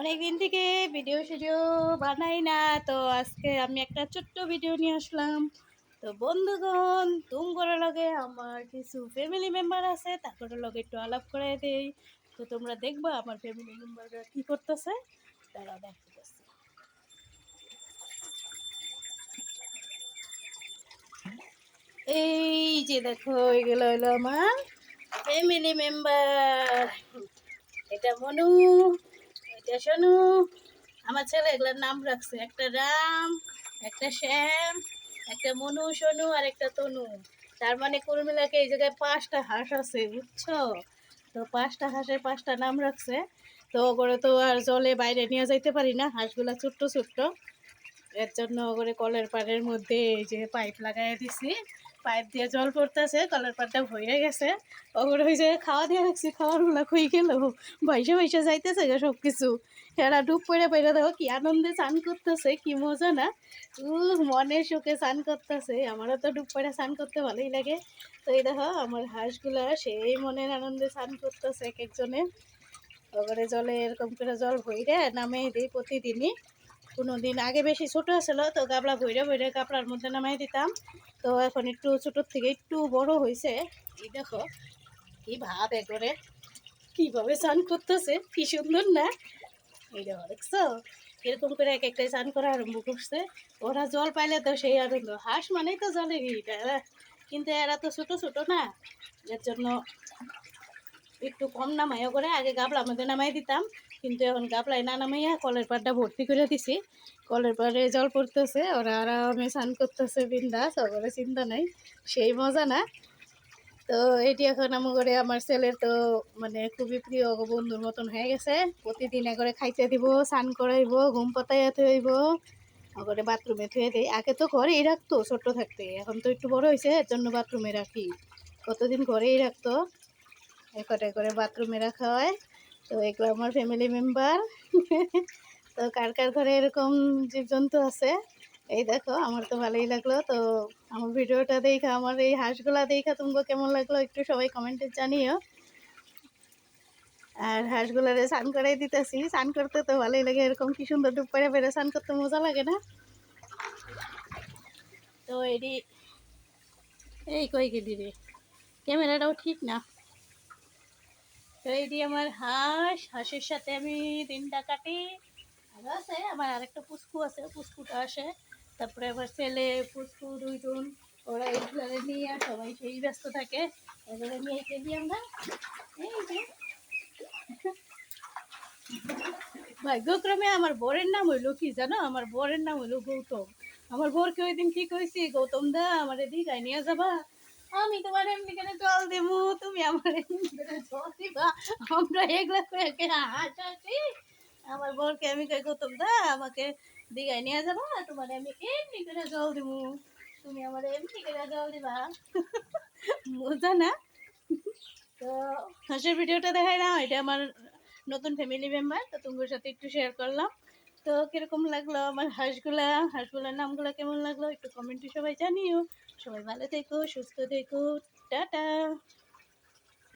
অনেক দিন থেকে ভিডিও সিডিও বানাই না, তো আজকে আমি একটা ছোট্ট ভিডিও নিয়ে আসলাম। তো বন্ধুগণ তুম করে লগে আমার কিছু ফ্যামিলি মেম্বার আছে তারপরে লগে একটু আলাপ করে দেই। তো তোমরা দেখবা আমার ফ্যামিলি মেম্বাররা কী করতেছে? তারা দেখতেছে। এই যে দেখো এগুলো হলো আমার ফ্যামিলি মেম্বার এটা মনু। এটা শোনু। আমার ছেলে এগুলোর নাম রাখছে। একটা রাম, একটা শ্যাম, একটা মনু, সোনু আর একটা তনু। তার মানে কুল মিলাকে এই জায়গায় পাঁচটা হাঁস আছে, বুঝছ? তো পাঁচটা হাঁসের পাঁচটা নাম রাখছে। তো ওগুলো তো আর জলে বাইরে নিয়ে যাইতে পারি না। হাঁসগুলা ছোট্ট ছোট্ট। এর জন্য ওগুলো কলের পাড়ের মধ্যে এই যে পাইপ লাগাই দিছি। পাইপ দিয়ে জল পড়তেছে কলের পাড়টা ভরে গেছে। ওগুলো যে খাওয়া দিয়ে রাখছি, খাওয়ারগুলো খুই গেল বৈশে বৈশে যাইতেছে গা সব কিছু এরা ডুব পড়ে পড়ে দেখো কি আনন্দে চান করতেছে, কি মজা না। উ মনের সুখে চান করতেছে। আমারও তো ডুব পড়ে চান করতে ভালোই লাগে। তো এই দেখো, আমার হাঁসগুলা সেই মনের আনন্দে চান করতেছে এক একজনে। ওখানে জলে এরকম করে জল ভইরে নামে দিই প্রতিদিনই। কোনো দিন আগে বেশি ছোটো ছিল তো গাবলা ভইরে ভইরে গাবলার মধ্যে নামাই দিতাম। তো এখন একটু ছোটোর থেকে একটু বড় হয়েছে এই দেখো, কি ভাব করে কীভাবে স্নান করতেছে, কি সুন্দর না? এই দেখো, দেখছ? এরকম করে এক একটাই স্নান করা আরম্ভ করছে। ওরা জল পাইলে তো সেই আনন্দ। হাঁস মানেই তো জলে গিয়েটা কিন্তু এরা তো ছোটো ছোটো না। এর জন্য একটু কম নামাইও করে, আগে গাবলার মধ্যে নামাই দিতাম, কিন্তু এখন গাবলায় না নামাইয়া কলের পাড়টা ভর্তি করে দিছি। কলের পাড়ে জল পড়তেছে, ওরা আরামে স্নান করতেছে, বিন্দাস, ওগুলো চিন্তা নাই, সেই মজা না। তো এটি এখন আমার করে, আমার ছেলের তো মানে খুবই প্রিয় বন্ধুর মতন হয়ে গেছে। প্রতিদিন করে খাইতে দিব, স্নান করাইব, ঘুম পাতাইয়া থইব করে বাথরুমে থুয়ে দিই। আগে তো ঘরেই রাখতো ছোট্ট থাকতে, এখন তো একটু বড় হয়েছে এর জন্য বাথরুমে রাখি। কতদিন ঘরেই রাখতো? একটা করে বাথরুমে রাখা হয়। তো এগুলো আমার ফ্যামিলি মেম্বার তো কার কার ঘরে এরকম জীবজন্তু আছে? এই দেখো, আমার তো ভালোই লাগল। তো আমার ভিডিওটা দেখা, আমার এই হাঁসগুলা দেখা তোমাকে কেমন লাগল একটু সবাই কমেন্টে জানিও। আর হাঁসগুলারে স্নান করাই দিতেছি। স্নান করতে তো ভালোই লাগে, এরকম কি সুন্দর ডুব বেড়ে স্নান করতে মজা লাগে না? তো এটি এই কই গেলি রে? ক্যামেরাটাও ঠিক না। তো এটি আমার হাঁস, হাঁসের সাথে আমি দিনটা কাটি। ভালো আছে, আমার আরেকটা পুষ্কু আছে পুষ্কুটা আসে। তারপরে আবার ছেলে পুষ্কু দুইজন, ওরা এইগুলো নিয়ে আর সবাই সেই ব্যস্ত থাকে। এগুলো নিয়ে খেলি আমরা। এই যে। ভাগ্যক্রমে আমার বরের নাম হইল কি জানো? আমার বরের নাম হইল গৌতম। আমার বরকে ওই দিন কি কইছি? গৌতম দা, আমার দীঘায় নিয়ে যাবা। আমি তোমার এমনি কেন জল দেবো, তুমি আমার এমনি জল দিবা। আমরা এগুলা করে হাসাছি আমার বরকে আমি কই, গৌতম দা, আমাকে দীঘায় নিয়ে যাবা, তোমার আমি এমনি করে জল দেবো। তুমি আমার এমনি করে জল দিবা। মজা না? তো হাঁসের ভিডিওটা দেখাই না এটা আমার নতুন ফ্যামিলি মেম্বার তো তোমার সাথে একটু শেয়ার করলাম। তো কীরকম লাগল আমার হাঁসগুলা? হাঁসগুলার নামগুলো কেমন লাগল? একটু কমেন্টে সবাই জানিও। সবাই ভালো থেকো, সুস্থ থেকো। টাটা!